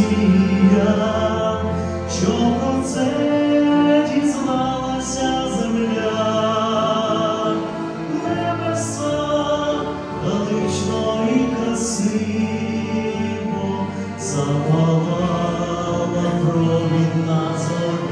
надія, що про це дізналася земля, небеса величної красиво запала провідна зоря.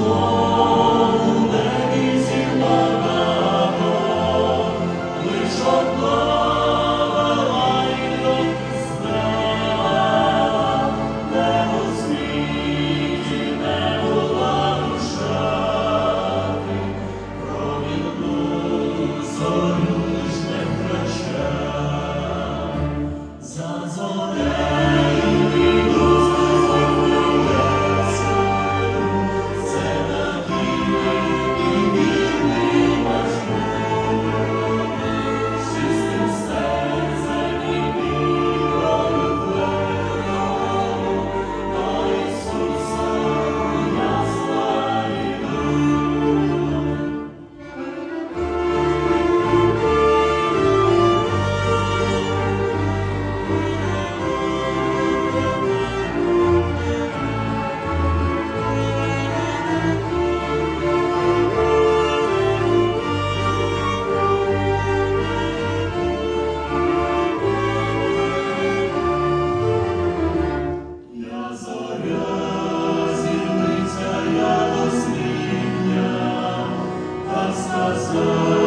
small. nossas almas.